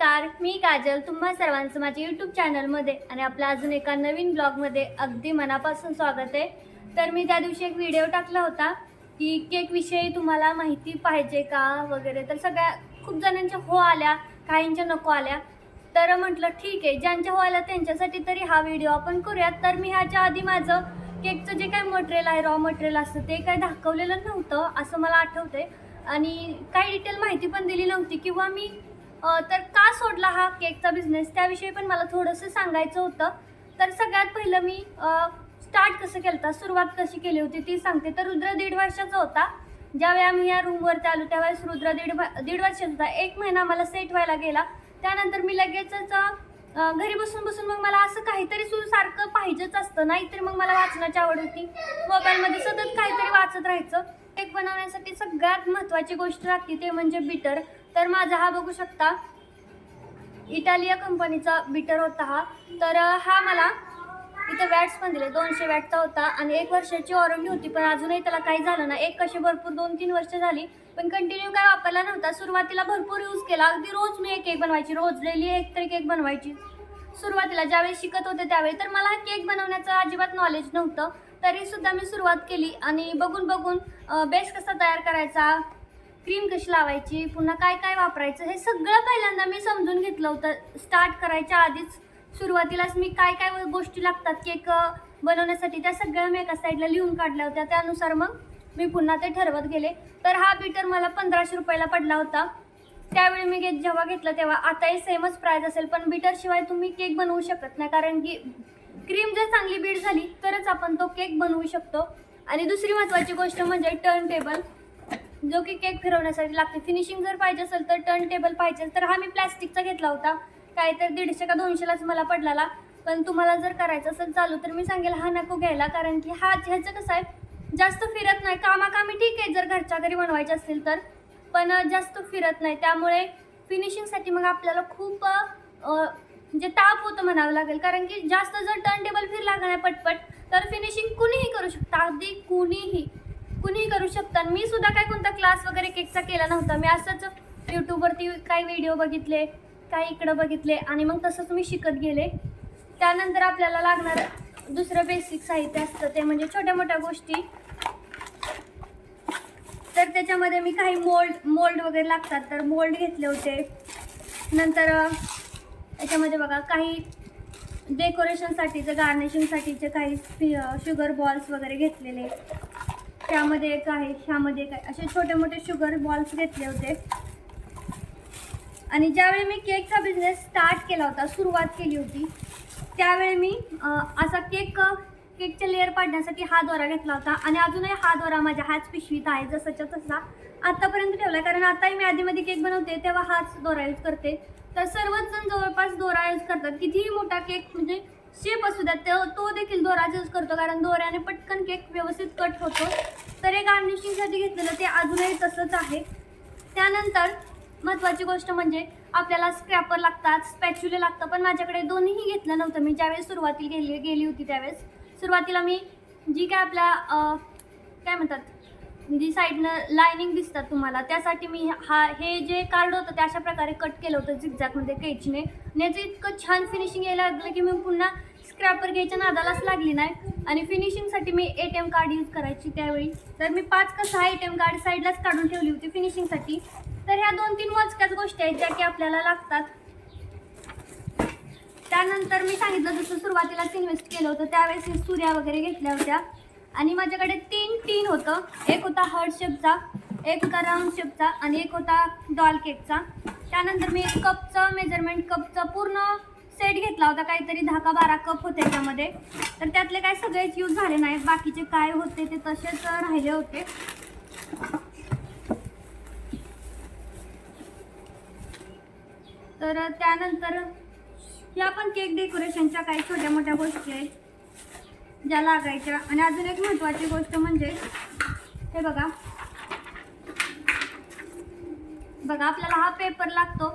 नमस्कार मी काजल तुम्हा सर्वांचं माझ्या यूट्यूब चॅनलमध्ये आणि आपल्या अजून एका नवीन ब्लॉगमध्ये अगदी मनापासून स्वागत आहे. तर मी त्या दिवशी एक व्हिडिओ टाकला होता की केकविषयी तुम्हाला माहिती पाहिजे का वगैरे तर सगळ्या खूप जणांच्या हो आल्या काहींच्या नको आल्या. तर म्हटलं ठीक आहे ज्यांच्या हो आल्या त्यांच्यासाठी तरी हा व्हिडिओ आपण करूयात. तर मी ह्याच्या आधी माझं केकचं जे काही मटेरियल आहे रॉ मटेरियल असतं ते काही दाखवलेलं नव्हतं असं मला आठवतंय. आणि काही डिटेल माहिती पण दिली नव्हती किंवा मी तर का सोडला हा केकचा बिझनेस त्याविषयी पण मला थोडंसं सांगायचं होतं. तर सगळ्यात पहिलं मी स्टार्ट कसं केलं होतं सुरुवात कशी केली होती ती सांगते. तर रुद्र दीड वर्षाचा होता. ज्यावेळी आम्ही या रूमवरती आलो त्यावेळेस रुद्र दीड दीड वर्षाचा होता. एक महिना मला सेट व्हायला गेला. त्यानंतर मी लगेचच घरी बसून बसून मग मला असं काहीतरी सुरू सारखं पाहिजेच असतं. नाहीतर मग मला वाचनाची आवड होती. मोबाईलमध्ये सतत काहीतरी वाचत राहायचं. केक बनवण्यासाठी सगळ्यात महत्त्वाची गोष्ट लागते ते म्हणजे बिटर तर माझा हा बघू शकता. इटालिया कंपनीचा बीटर होता हा. तर हा मला इथं वॅट्स पण दिले. दोनशे वॅटचा होता आणि एक वर्षाची वॉरंटी होती पण अजूनही त्याला काही झालं ना एक कसे भरपूर दोन तीन वर्ष झाली पण कंटिन्यू काय वापरला नव्हता. सुरुवातीला भरपूर यूज केला. अगदी रोज मी एक केक बनवायची. रोज डेली एक तरी केक बनवायची. सुरुवातीला ज्यावेळी शिकत होते त्यावेळी. तर मला केक बनवण्याचं अजिबात नॉलेज नव्हतं. तरी सुद्धा मी सुरुवात केली आणि बघून बघून बेस कसा तयार करायचा? क्रीम कशी लावायची पुन्हा काय काय वापरायचं हे सगळं पहिल्यांदा मी समजून घेतलं होतं. स्टार्ट करायच्या आधीच सुरुवातीलाच मी काय काय गोष्टी लागतात केक बनवण्यासाठी त्या सगळ्या मी एका साईडला लिहून काढल्या होत्या. त्यानुसार मग मी पुन्हा ते ठरवत गेले. तर हा बीटर मला पंधराशे रुपयाला पडला होता. त्यावेळी मी घेत जेव्हा घेतलं तेव्हा आताही सेमच प्राईज असेल पण बीटर शिवाय तुम्ही केक बनवू शकत नाही. कारण की क्रीम जर चांगली बीट झाली तरच आपण तो केक बनवू शकतो. आणि दुसरी महत्त्वाची गोष्ट म्हणजे टर्न टेबल जो की केक फिरवण्यासाठी लागते. फिनिशिंग जर पाहिजे असेल तर टर्न टेबल पाहिजे तर हा मी प्लॅस्टिकचा घेतला होता. काय तर दीडशे का दोनशेलाच मला पडलेला. पण तुम्हाला जर करायचं असेल चालू तर मी सांगेल हा नको घ्यायला. कारण की हा ह्याचं कसं आहे जास्त फिरत नाही. कामाकामी ठीक आहे जर घरच्या घरी बनवायचे असतील तर. पण जास्त फिरत नाही. त्यामुळे फिनिशिंगसाठी मग आपल्याला खूप म्हणजे ताप होतं म्हणावं लागेल. कारण की जास्त जर टर्न टेबल फिरला नाही पटपट तर फिनिशिंग कुणीही करू शकतं. अगदी कुणीही. कुणीही करू शकतात मी सुद्धा काय कोणता क्लास वगैरे केकचा केला नव्हता. मी असंच यूट्यूबवरती काही व्हिडिओ बघितले काही इकडं बघितले आणि मग तसंच मी शिकत गेले. त्यानंतर आपल्याला लागणार दुसरं बेसिक साहित्य असतं ते म्हणजे छोट्या मोठ्या गोष्टी. तर त्याच्यामध्ये मी काही मोल्ड मोल्ड वगैरे लागतात तर मोल्ड घेतले होते. नंतर त्याच्यामध्ये याच्यामध्ये बघा काही डेकोरेशनसाठीचं गार्निशिंगसाठीचे काही शुगर बॉल्स वगैरे घेतलेले. त्यामध्ये एक आहे ह्यामध्ये एक आहे. असे छोटे मोठे शुगर बॉल्स घेतले होते. आणि ज्यावेळी मी केकचा बिझनेस स्टार्ट केला होता सुरुवात केली होती त्यावेळी मी असा केक केकचे लेअर पाडण्यासाठी हा दोरा घेतला होता. आणि अजूनही हा दोरा माझ्या हाच पिशवीत आहे जसाच्या तसा. आत्तापर्यंत ठेवला आहे कारण आताही मी आधीमध्ये केक बनवते तेव्हा हाच दोरा यूज करते. तर सर्वच जण जवळपास दोरा यूज करतात. कितीही मोठा केक म्हणजे शेप असू द्या तो तो देखील दोराच यूज करतो कारण दोऱ्याने पटकन केक व्यवस्थित कट होतो. तर हे गार्निशिंगसाठी घेतलेलं ते अजूनही तसंच आहे. त्यानंतर महत्त्वाची गोष्ट म्हणजे आपल्याला स्क्रॅपर लागतात स्पॅच्युले लागतं पण माझ्याकडे दोन्हीही घेतलं नव्हतं. मी ज्यावेळेस सुरुवातीला गेली गेली होती त्यावेळेस सुरुवातीला मी जी काय आपल्या काय म्हणतात जी साईडनं लायनिंग दिसतात तुम्हाला. त्यासाठी मी हा हे जे कार्ड होतं ते अशा प्रकारे कट केलं होतं झिकझॅकमध्ये कैचीने आणि याचं इतकं छान फिनिशिंग यायला लागलं की मी पुन्हा स्क्रॅपर घ्यायच्या नादालाच लागली नाही. आणि फिनिशिंगसाठी मी A T M card use करायची त्यावेळी. तर मी पाच का सहा ए टी एम कार्ड साईडलाच काढून ठेवली होती फिनिशिंगसाठी तर ह्या दोन तीन मोजक्याच गोष्टी आहेत ज्या की आपल्याला लागतात. त्यानंतर मी सांगितलं जसं सुरुवातीलाच इन्व्हेस्ट केलं होतं त्यावेळेस मी सूर्या वगैरे घेतल्या होत्या. आणि माझ्याकडे तीन टीन होतं. एक होता हर्ट शेपचा एक होता राऊंड शेपचा आणि एक होता डॉल केकचा त्यानंतर मी कपचं मेजरमेंट कपचं पूर्ण सेट घेतला होता. काहीतरी दहा का बारा कप होते त्याच्यामध्ये तर त्यातले काय सगळेच यूज झाले नाहीत बाकीचे काय होते ते तसेच राहिले होते. तर त्यानंतर ह्या पण केक डेकोरेशनच्या काही छोट्या मोठ्या गोष्टी आहेत. ज्या लागायच्या. आणि अजून एक महत्त्वाची गोष्ट म्हणजे हे बघा. बघा आपल्याला हा पेपर लागतो.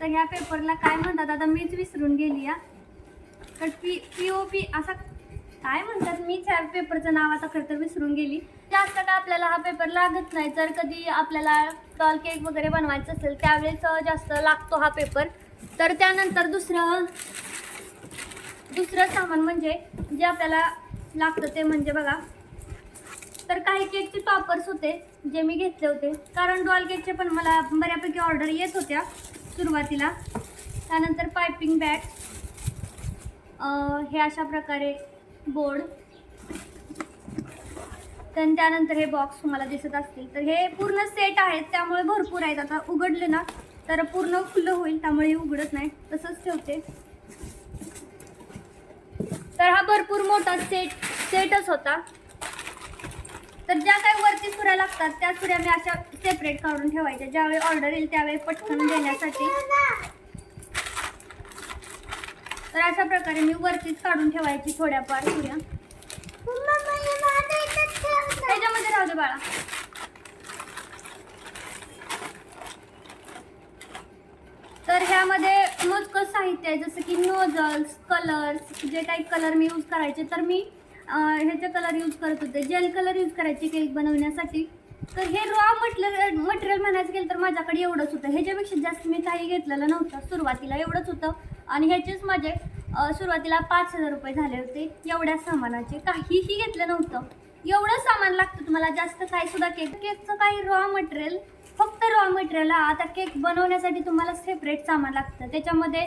तर ह्या पेपरला काय म्हणतात? आता मीच विसरून गेली या तर पी पी ओ पी असा काय म्हणतात? मीच ह्या पेपरचं नाव आता खरं तर विसरून गेली. जास्त काय आपल्याला हा पेपर लागत नाही. जर कधी आपल्याला टॉल केक वगैरे बनवायचं असेल त्यावेळेस जास्त लागतो हा पेपर तर त्यानंतर दुसरं दुसरं सामान म्हणजे जे आपल्याला लागतं ते म्हणजे बघा. तर काही केकचे टॉपर्स होते जे मी घेतले होते. कारण डॉल केकचे पण मला बऱ्यापैकी ऑर्डर येत होत्या सुरुवातीला. त्यानंतर पायपिंग बॅग हे अशा प्रकारे बोर्ड तर त्यानंतर हे बॉक्स तुम्हाला दिसत असतील. तर हे पूर्ण सेट आहेत त्यामुळे भरपूर आहेत. आता उघडले ना तर पूर्ण खुलं होईल त्यामुळे उघडत नाही. तसंच ठेवते तर हा भरपूर मोठा सेट सेटच होता. तर ज्या काही वरती सुऱ्या लागतात त्या सुऱ्या मी अशा सेपरेट काढून ठेवायच्या. ज्यावेळी ऑर्डर येईल त्यावेळी पटकन देण्यासाठी. तर अशा प्रकारे मी वरतीच काढून ठेवायची थोड्याफार सुऱ्या. त्याच्यामध्ये राहू दे बाळा. तर ह्यामध्ये मोजकं साहित्य आहे जसं की नोजल्स कलर्स जे काही कलर मी यूज करायचे तर मी ह्याचे कलर यूज करत होते. जेल कलर यूज करायचे केक बनवण्यासाठी. तर हे रॉ मटेरियल मटेरियल म्हणायचं गेलं तर माझ्याकडे एवढंच होतं. ह्याच्यापेक्षा जास्त मी काही घेतलेलं नव्हतं. सुरुवातीला एवढंच होतं. आणि ह्याचेच माझे सुरुवातीला पाच हजार रुपये झाले होते. एवढ्या सामानाचे. काहीही घेतलं नव्हतं. एवढं सामान लागतं तुम्हाला. जास्त काही सुद्धा केक केकचं काही रॉ मटेरियल फक्त रॉ मटेरियल आता केक बनवण्यासाठी तुम्हाला सेपरेट सामान लागतं. त्याच्यामध्ये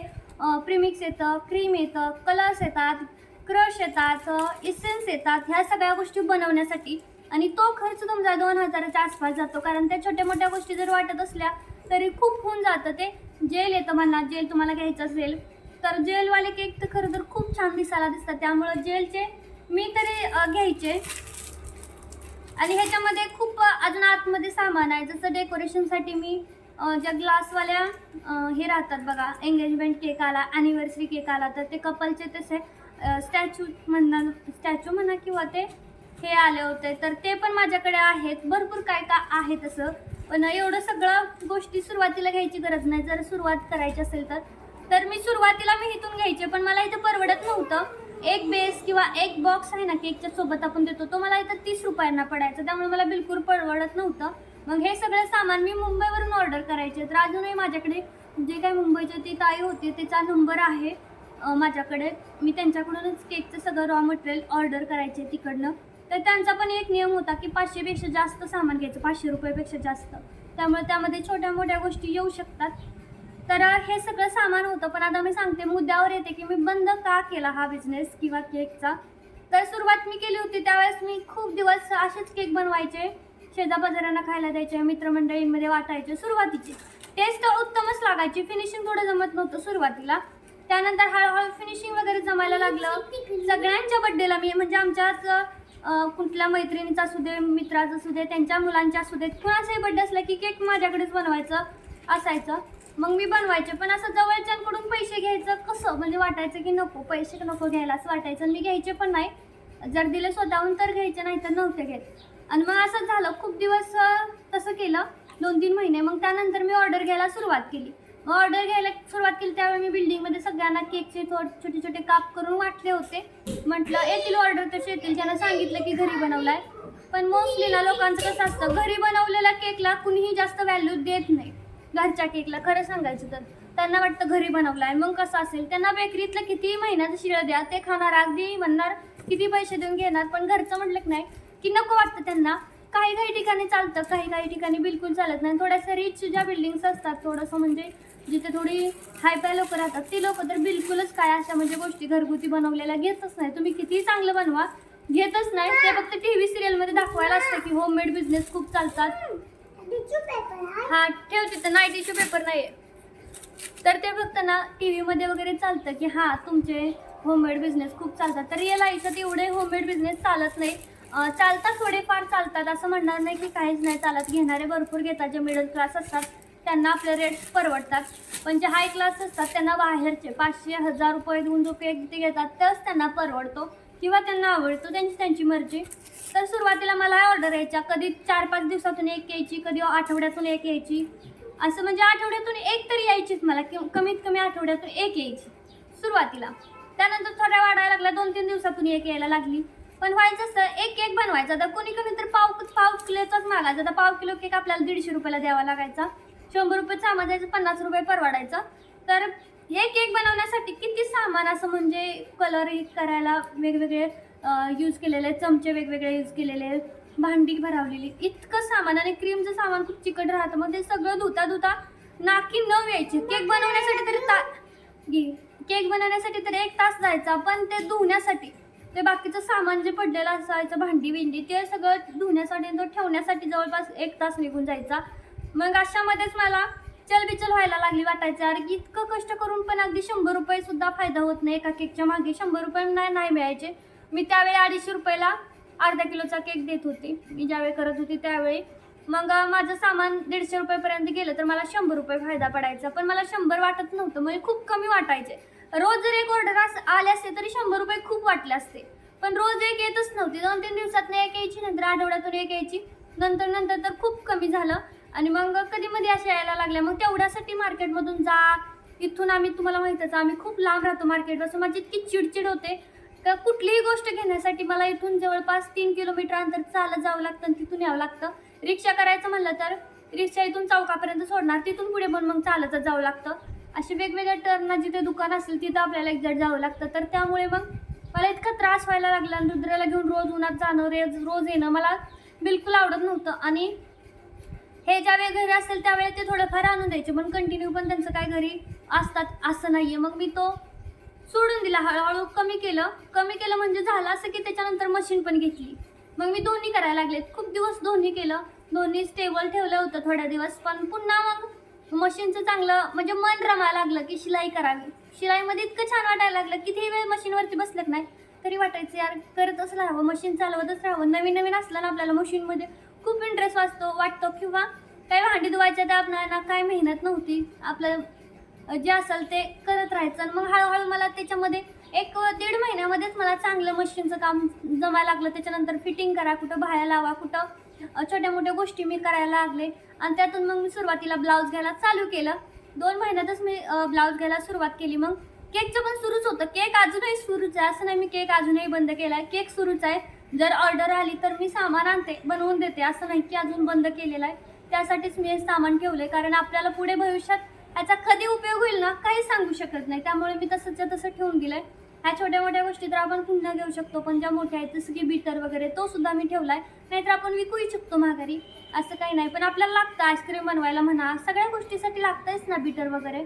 प्रिमिक्स येतं क्रीम येतं कलर्स येतात क्रश येतात इसेन्स येतात. ह्या सगळ्या गोष्टी बनवण्यासाठी. आणि तो खर्च तुमचा दोन हजाराच्या आसपास जातो. कारण त्या छोट्या मोठ्या गोष्टी जर वाटत असल्या तरी खूप होऊन जातं ते. जेल येतं म्हणा जेल तुम्हाला घ्यायचं असेल तर जेलवाले केक तर खरं तर खूप छान दिसायला दिसतात. त्यामुळं जेलचे मी तरी घ्यायचे. आणि ह्याच्यामध्ये खूप अजून आतमध्ये सामान आहे. जसं डेकोरेशनसाठी मी ज्या ग्लासवाल्या हे राहतात बघा एंगेजमेंट केक आला ॲनिव्हर्सरी केक आला तर ते कपलचे तसे स्टॅच्यू म्हणा स्टॅच्यू म्हणा किंवा ते हे आले होते. तर ते पण माझ्याकडे आहेत. भरपूर काय का आहे तसं. पण एवढं सगळं गोष्टी सुरुवातीला घ्यायची गरज नाही. जर सुरुवात करायची असेल तर तर मी सुरुवातीला मी इथून घ्यायचे पण मला इथं परवडत नव्हतं. एक बेस किंवा एक बॉक्स आहे ना केकच्या सोबत आपण देतो. तो मला इथं तीस रुपयांना पडायचा. त्यामुळे मला बिलकुल परवडत नव्हतं. मग हे सगळं सामान मी मुंबईवरून ऑर्डर करायचे. तर अजूनही माझ्याकडे जे काही मुंबईची ती ताई होती तिचा नंबर आहे माझ्याकडे. मी त्यांच्याकडूनच केकचं सगळं रॉ मटेरियल ऑर्डर करायचे तिकडनं. तर त्यांचा पण एक नियम होता की पाचशेपेक्षा जास्त सामान घ्यायचं. पाचशे रुपयापेक्षा जास्त. त्यामुळे त्यामध्ये छोट्या मोठ्या गोष्टी येऊ शकतात. तर हे सगळं सामान होतं पण आता मी सांगते मुद्द्यावर येते की मी बंद का केला हा बिझनेस किंवा केकचा तर सुरुवात मी केली होती त्यावेळेस मी खूप दिवस असेच केक बनवायचे शेजापाजाऱ्यांना खायला द्यायचे मित्रमंडळींमध्ये वाटायचे सुरुवातीची. टेस्ट उत्तमच लागायची फिनिशिंग थोडं जमत नव्हतं सुरुवातीला. त्यानंतर हळूहळू फिनिशिंग वगैरे जमायला लागलं. सगळ्यांच्या बड्डेला मी म्हणजे आमच्याच कुठल्या मैत्रिणीचा असू दे मित्राचा असू दे त्यांच्या मुलांच्या असू दे कुणाचाही बड्डे असला की केक माझ्याकडेच बनवायचं असायचं. मग मी बनवायचे पण असं जवळच्यांकडून पैसे घ्यायचं कसं? म्हणजे वाटायचं की नको पैसे नको घ्यायला असं वाटायचं. आणि मी घ्यायचे पण नाही. जर दिले स्वतःहून तर घ्यायचे नाही तर नव्हते घेत. आणि मग असंच झालं खूप दिवस तसं केलं. दोन तीन महिने. मग त्यानंतर मी ऑर्डर घ्यायला सुरुवात केली. मग ऑर्डर घ्यायला सुरुवात केली त्यावेळी मी बिल्डिंगमध्ये सगळ्यांना केकचे थोडे छोटे छोटे काप करून वाटले होते. म्हटलं येतील ऑर्डर तसे येतील. ज्यांना सांगितलं की घरी बनवलाय. पण मोस्टली ना लोकांचं कसं असतं घरी बनवलेल्या केकला कुणीही जास्त व्हॅल्यू देत नाही. घरच्या केकला खरं सांगायचं तर. त्यांना वाटतं घरी बनवलाय. मग कसं असेल? त्यांना बेकरीतलं किती महिन्याचं शिळं द्या. ते खाणार अगदी म्हणणार किती पैसे देऊन घेणार. पण घरचं म्हटलं की नाही की नको वाटतं त्यांना. काही काही ठिकाणी चालतं काही काही ठिकाणी बिलकुल चालत नाही. थोड्याशा रिच ज्या बिल्डिंग्स असतात थोडंसं म्हणजे जिथे थोडी हाय पाय लोक राहतात ती लोक तर बिलकुलच काय अशा म्हणजे गोष्टी घरगुती बनवलेल्या घेतच नाही. तुम्ही कितीही चांगलं बनवा. घेतच नाही. ते फक्त टी व्ही सिरियलमध्ये दाखवायला असतं की होममेड बिझनेस खूप चालतात. हा ठेव तिथं. नाही टिश्यू पेपर नाही तर ते फक्त ना टी व्हीमध्ये वगैरे चालतं की हां तुमचे होममेड बिझनेस खूप चालतात. तर रिअल आयुष्यात एवढे होममेड बिझनेस चालत नाही. चालतात थोडेफार चालतात. असं म्हणणार नाही की काहीच नाही चालत. घेणारे भरपूर घेतात. जे मिडल क्लास असतात त्यांना आपले रेट्स परवडतात. पण जे हाय क्लास असतात त्यांना बाहेरचे पाचशे हजार रुपये दोन रुपये ते घेतात तेच त्यांना परवडतो. किंवा त्यांना आवडतो त्यांची त्यांची मर्जी. तर सुरुवातीला मला ऑर्डर यायच्या. कधी चार पाच दिवसातून एक यायची कधी आठवड्यातून एक यायची. असं म्हणजे आठवड्यातून एक तरी यायचीच मला कि कमीत कमी आठवड्यातून एक यायची सुरुवातीला. त्यानंतर थोड्या वाढायला लागल्या दोन तीन दिवसातून एक यायला लागली. पण व्हायचं असतं एक केक बनवायचा. तर कोणी कमी तर पाव पाव किलोचाच मागायचा. तर पाव किलो केक आपल्याला दीडशे रुपयाला द्यावा लागायचा. शंभर रुपये सामान द्यायचं पन्नास रुपये परवडायचं. तर हे केक बनवण्यासाठी किती सामान असं म्हणजे कलर करायला वेगवेगळे यूज केलेले चमचे वेगवेगळे यूज केलेले भांडी भरावलेली. इतकं सामान आणि क्रीमचं सामान खूप चिकट राहतं. मग ते सगळं धुता धुता नाकी न व्यायचे केक बनवण्यासाठी तरी ता घे. केक बनवण्यासाठी तरी एक तास जायचा पण ते धुण्यासाठी ते बाकीचं सामान जे पडलेलं असायचं भांडी बिंडी ते सगळं धुण्यासाठी तो ठेवण्यासाठी जवळपास एक तास निघून जायचा. मग अशामध्येच मला चलबिचल व्हायला लागली वाटायचं. अरे इतकं कष्ट करून पण अगदी शंभर रुपये सुद्धा फायदा होत नाही एका केकच्या मागे. शंभर रुपये नाही नाही मिळायचे. मी त्यावेळी अडीचशे रुपयाला अर्धा किलोचा केक देत होते. मी ज्यावेळी करत होती त्यावेळी. मग माझं सामान दीडशे रुपयेपर्यंत गेलं तर मला शंभर रुपये फायदा पडायचा. पण मला शंभर वाटत नव्हतं म्हणजे खूप कमी वाटायचे. रोज जर एक ऑर्डर आले असते तरी शंभर रुपये खूप वाटले असते. पण रोज एक येतच नव्हती. दोन तीन दिवसात एक यायची नंतर आठवड्यातून एक यायची. नंतर नंतर तर खूप कमी झालं. आणि मग कधी मध्ये अशा यायला लागल्या. मग तेवढ्यासाठी मार्केटमधून जा. इथून आम्ही तुम्हाला माहितच आम्ही खूप लांब राहतो मार्केटपासून माझी इतकी चिडचिड होते. का कुठलीही गोष्ट घेण्यासाठी मला इथून जवळपास तीन किलोमीटर अंतर चालत जावं लागतं आणि तिथून यावं लागतं. रिक्षा करायचं म्हणलं तर रिक्षा इथून चौकापर्यंत सोडणार तिथून पुढे पण मग चालतच जावं लागतं. असे वेगवेगळ्या टर्न जिथे दुकान असेल तिथं आपल्याला एक्झॅक्ट जावं लागतं. तर त्यामुळे मग मला इतका त्रास व्हायला लागला आणि रुद्राला घेऊन रोज उन्हात जाणं रेज रोज येणं मला बिलकुल आवडत नव्हतं. आणि हे ज्यावेळी घरी असेल त्यावेळी ते थोडंफार आणून द्यायचे पण कंटिन्यू पण त्यांचं काय घरी असतात असं नाही आहे मग मी तो सोडून दिला हळूहळू कमी केलं. कमी केलं म्हणजे झालं असं की त्याच्यानंतर मशीन पण घेतली. मग मी दोन्ही करायला लागले खूप दिवस दोन्ही केलं. दोन्ही स्टेबल ठेवलं होतं थोड्या दिवस पण पुन्हा मग मशीनचं चांगलं म्हणजे मन रमायला लागलं की शिलाई करावी. शिलाईमध्ये इतकं छान वाटायला लागलं किती वेळ मशीनवरती बसलं नाही? तरी वाटायचं यार करतच राहावं मशीन चालवतच राहावं. नवीन नवीन असलं ना आपल्याला मशीनमध्ये खूप इंटरेस्ट वाचतो वाटतो किंवा काही भांडी धुवायच्या त्या आपल्याला काय मेहनत नव्हती. आपलं जे असेल ते करत राहायचं. आणि मग हळूहळू मला त्याच्यामध्ये एक दीड महिन्यामध्येच मला चांगलं मशीनचं काम जमायला लागलं. त्याच्यानंतर फिटिंग करा कुठं बाहेर लावा कुठं छोट्या मोठ्या गोष्टी मी करायला लागले. आणि त्यातून मग मी सुरुवातीला ब्लाऊज घ्यायला चालू केलं. दोन महिन्यातच मी ब्लाऊज घ्यायला सुरुवात केली. मग केकचं पण सुरूच होतं. केक अजूनही सुरूच आहे. असं नाही मी केक अजूनही बंद केला आहे केक सुरूच आहे. जर ऑर्डर आली तर मी सामान आणते बनवून देते. असं नाही की अजून बंद केलेलं आहे. त्यासाठीच मी हे सामान आहे कारण आपल्याला पुढे भविष्यात याचा कधी उपयोग होईल ना काही सांगू शकत नाही. त्यामुळे मी तसंच्या तसं ठेवून दिलंय. ह्या छोट्या मोठ्या गोष्टी तर आपण पुन्हा घेऊ शकतो पण ज्या मोठ्या आहेत जसं की बीटर वगैरे तो सुद्धा मी ठेवलाय. नाहीतर आपण विकूही शकतो माघारी. असं काही नाही. पण आपल्याला लागतं आईस्क्रीम बनवायला म्हणा सगळ्या गोष्टीसाठी लागतंच ना बीटर वगैरे.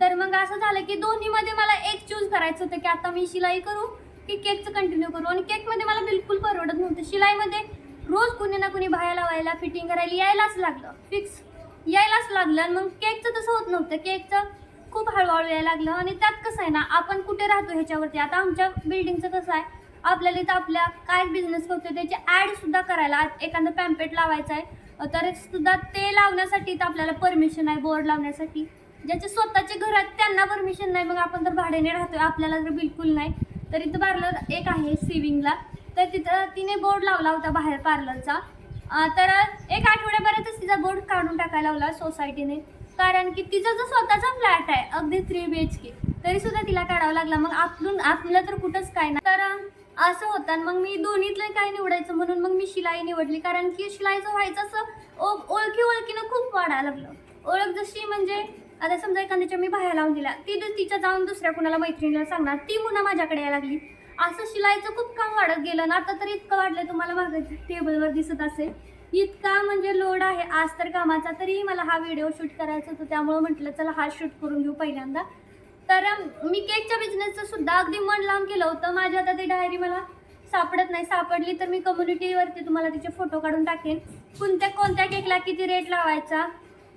तर मग असं झालं की दोन्हीमध्ये मला एक चूज करायचं होतं की आता मी शिलाई करू की केकचं कंटिन्यू करू. आणि केकमध्ये मला बिलकुल परवडत नव्हतं. शिलाईमध्ये रोज कुणी ना कुणी बाहेर लावायला फिटिंग करायला यायलाच लागलं. फिक्स यायलाच लागलं आणि मग केकचं तसं होत नव्हतं. केकचं खूप हळूहळू यायला लागलं आणि त्यात कसं आहे ना आपण कुठे राहतो ह्याच्यावरती? आता आमच्या बिल्डिंगचं कसं आहे आपल्याला इथं आपल्या काय बिझनेस करतो त्याची ॲड सुद्धा करायला एखादं पॅम्पेट लावायचं आहे. तर सुद्धा ते लावण्यासाठी तर आपल्याला परमिशन आहे बोर्ड लावण्यासाठी. ज्याचे स्वतःचे घर आहेत त्यांना परमिशन नाही. मग आपण तर भाड्याने राहतोय आपल्याला तर बिलकुल नाही. तर इथं पार्लर एक आहे सिविंगला तर तिथं तिने बोर्ड लावला होता बाहेर पार्लरचा तर एक आठवड्यापर्यंतच तिचा बोर्ड काढून टाकायला लावला सोसायटीने कारण की तिचा जो स्वतःचा फ्लॅट आहे अगदी थ्री बी एच के तरी सुद्धा तिला काढावं लागला. मग आपलं आपलं तर कुठंच काय नाही. तर असं होतं आणि मग मी दोन्हीतलं काय निवडायचं म्हणून मग मी शिलाई निवडली. कारण की शिलाईचं व्हायचं असं ओ- ओळखी ओळखीनं खूप वाढायला लागलं. ओळख जशी म्हणजे आता समजा एखाद्याच्या मी बाहेर लावून दिला ती तिच्या जाऊन दुसऱ्या कुणाला मैत्रिणीला सांगणार ती पुन्हा माझ्याकडे यायला लागली. असं शिलाईचं खूप काम वाढत गेलं ना आता तर इतकं वाढलं तुम्हाला मागे टेबलवर दिसत असेल. इतका म्हणजे लोड आहे. आज तर कामाचा तरीही मला हा व्हिडिओ शूट करायचा होता त्यामुळं म्हटलं चला हा शूट करून घेऊ पहिल्यांदा. तर मी केकच्या बिझनेसचं सुद्धा अगदी मन लावून केलं होतं. माझी आता ती डायरी मला सापडत नाही. सापडली तर मी कम्युनिटीवरती तुम्हाला तिचे फोटो काढून टाकेन. कोणत्या कोणत्या केकला किती रेट लावायचा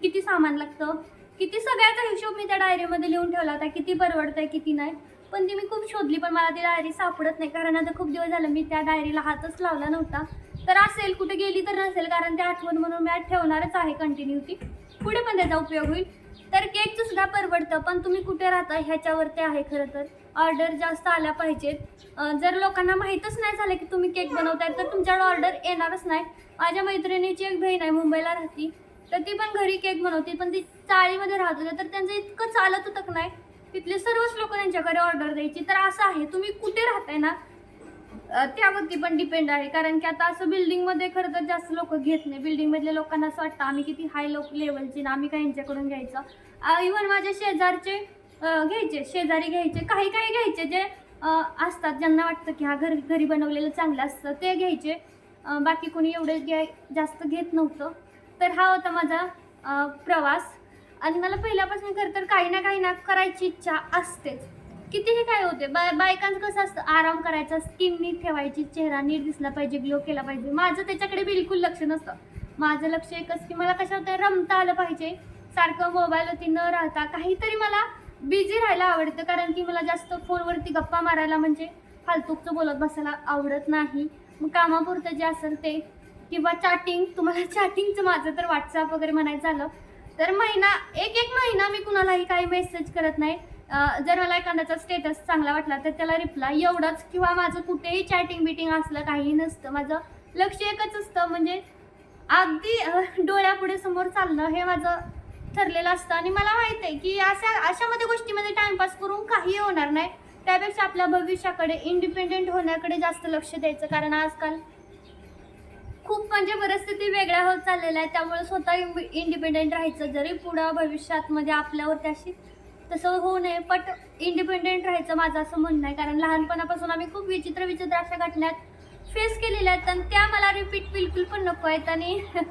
किती सामान लागतं किती सगळ्याचा हिशोब मी त्या डायरीमध्ये लिहून ठेवला होता. किती परवडतंय किती नाही. पण ती मी खूप शोधली पण मला ती डायरी सापडत नाही. कारण आता खूप दिवस झालं मी त्या डायरीला हातच लावला नव्हता. तर असेल कुठे गेली तर नसेल कारण ते आठवण म्हणून मी ठेवणारच आहे कंटिन्यू ती पुढे पण त्याचा उपयोग होईल. तर केकचं सुद्धा परवडतं पण तुम्ही कुठे राहता ह्याच्यावरती आहे खरं तर. ऑर्डर जास्त आल्या पाहिजेत. जर लोकांना माहीतच नाही झालं की तुम्ही केक बनवताय तर तुमच्याकडे ऑर्डर येणारच नाही. माझ्या मैत्रिणीची एक बहीण आहे मुंबईला राहती. तर ती पण घरी केक बनवते पण ती चाळीमध्ये राहत होती तर त्यांचं इतकं चालत होतं नाही. तिथले सर्वच लोक त्यांच्याकडे ऑर्डर द्यायची. तर असं आहे तुम्ही कुठे राहताय ना त्यावरती पण डिपेंड आहे. कारण की आता असं बिल्डिंगमध्ये खरं तर जास्त लोक घेत नाही. बिल्डिंगमधल्या लोकांना असं वाटतं आम्ही किती हाय लोक लेवलचे ना आम्ही काय यांच्याकडून घ्यायचं? इवन माझ्या शेजारचे घ्यायचे शेजारी घ्यायचे काही काही घ्यायचे जे असतात. ज्यांना वाटतं की हा घर घरी बनवलेलं चांगलं असतं ते घ्यायचे. बाकी कोणी एवढे घ्याय जास्त घेत नव्हतं. तर हा होता माझा प्रवास. आणि मला पहिल्यापासून खरं तर काही ना काही ना करायची इच्छा असतेच. कितीही काय होते? बाय बायकांचं कसं असतं? आराम करायचा स्किन नीट ठेवायची चेहरा नीट दिसला पाहिजे ग्लो केला पाहिजे. माझं त्याच्याकडे बिलकुल लक्ष नसतं. माझं लक्ष एकच की मला कशा होतं रमता आलं पाहिजे. सारखं मोबाईलवरती न राहता काहीतरी मला बिझी राहायला आवडतं. कारण की मला जास्त फोनवरती गप्पा मारायला म्हणजे फालतूकचं बोलत बसायला आवडत नाही. मग कामापुरतं जे असेल ते. किंवा चॅटिंग तुम्हाला चॅटिंगचं माझं तर व्हॉट्सअप वगैरे म्हणायचं झालं. तर महिना एक एक महिना मी कुणालाही काही मेसेज करत नाही. जर मला एखाद्याचा स्टेटस चांगला वाटला तर त्याला रिप्लाय एवढंच किंवा माझं कुठेही चॅटिंग बिटिंग असलं काही नसतं. माझं लक्ष एकच असतं. म्हणजे अगदी डोळ्यापुढे समोर चालणं हे माझं ठरलेलं असतं. आणि मला माहीत आहे की अशा अशामध्ये गोष्टीमध्ये टाइमपास करून काही होणार नाही. त्यापेक्षा आपल्या भविष्याकडे इंडिपेंडेंट होण्याकडे जास्त लक्ष द्यायचं. कारण आजकाल खूप म्हणजे परिस्थिती वेगळ्या होत चाललेल्या आहेत. त्यामुळे स्वतः इंडिपेंडेंट राहायचं जरी पुढं भविष्यात मध्ये आपल्यावरती अशी तसं होऊ नये बट इंडिपेंडेंट राहायचं माझं असं म्हणणं आहे. कारण लहानपणापासून आम्ही खूप विचित्र विचित्र अशा घटनात फेस केलेल्या आहेत. आणि त्या मला रिपीट बिलकुल पण नको आहेत. आणि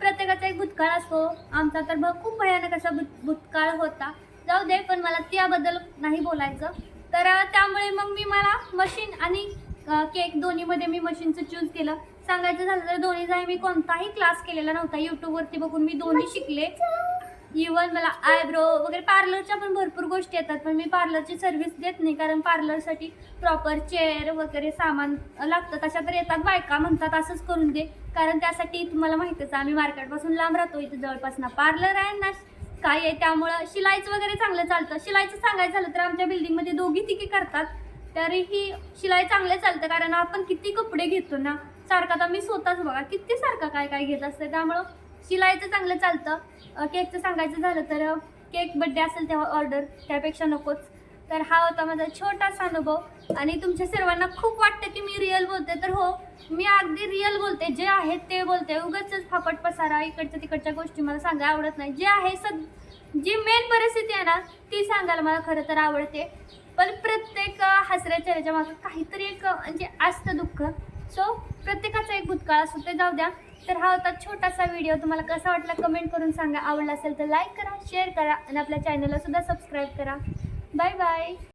प्रत्येकाचा एक भूतकाळ असतो. आमचा तर भ खूप भयानक असा भूत भूतकाळ होता. जाऊ दे पण मला त्याबद्दल नाही बोलायचं. तर त्यामुळे मग मी मला मशीन आणि केक दोन्हीमध्ये मी मशीनचं चूज केलं. सांगायचं झालं तर दोन्ही जाई मी कोणताही क्लास केलेला नव्हता. यूट्यूबवरती बघून मी दोन्ही शिकले. इवन मला आयब्रो वगैरे पार्लरच्या पण भरपूर गोष्टी येतात पण मी पार्लरची सर्व्हिस देत नाही. कारण पार्लरसाठी प्रॉपर चेअर वगैरे सामान लागतं. तशा तर येतात बायका म्हणतात असंच करून दे. कारण त्यासाठी तुम्हाला माहितीच आहे आम्ही मार्केटपासून लांब राहतो. इथं जवळपास ना पार्लर आहे ना काय आहे. त्यामुळं शिलाईचं वगैरे चांगलं चालतं. शिलाईचं सांगायचं झालं तर आमच्या बिल्डिंगमध्ये दोघी तिघी करतात. तरीही शिलाई चांगलं चालतं कारण आपण किती कपडे घेतो ना सारखा तर मी स्वतःच बघा किती सारखं काय काय घेत असते. त्यामुळं शिलाईचं चांगलं चालतं. केकचं सांगायचं झालं तर केक बड्डे असेल तेव्हा ऑर्डर त्यापेक्षा नकोच. तर हा होता माझा छोटासा अनुभव आणि तुमच्या सर्वांना खूप वाटतं की मी रिअल बोलते. तर हो मी अगदी रिअल बोलते. जे आहे ते बोलते. उगाच फापट पसारा इकडच्या तिकडच्या गोष्टी मला सांगायला आवडत नाही. जे आहे सद जी मेन परिस्थिती आहे ना ती सांगायला मला खरं तर आवडते. पण प्रत्येक हसऱ्याच्या हसऱ्या चेहऱ्याच्या मागं काहीतरी एक म्हणजे असतं दुःख. सो प्रत्येकाचा एक भूतकाळ असतो ते जाऊ द्या. तर हा होता छोटासा व्हिडिओ तुम्हाला कसा वाटला कमेंट करून सांगा. आवडला असेल तर लाईक करा शेअर करा आणि आपल्या चॅनलला सुद्धा सबस्क्राईब करा. Bye bye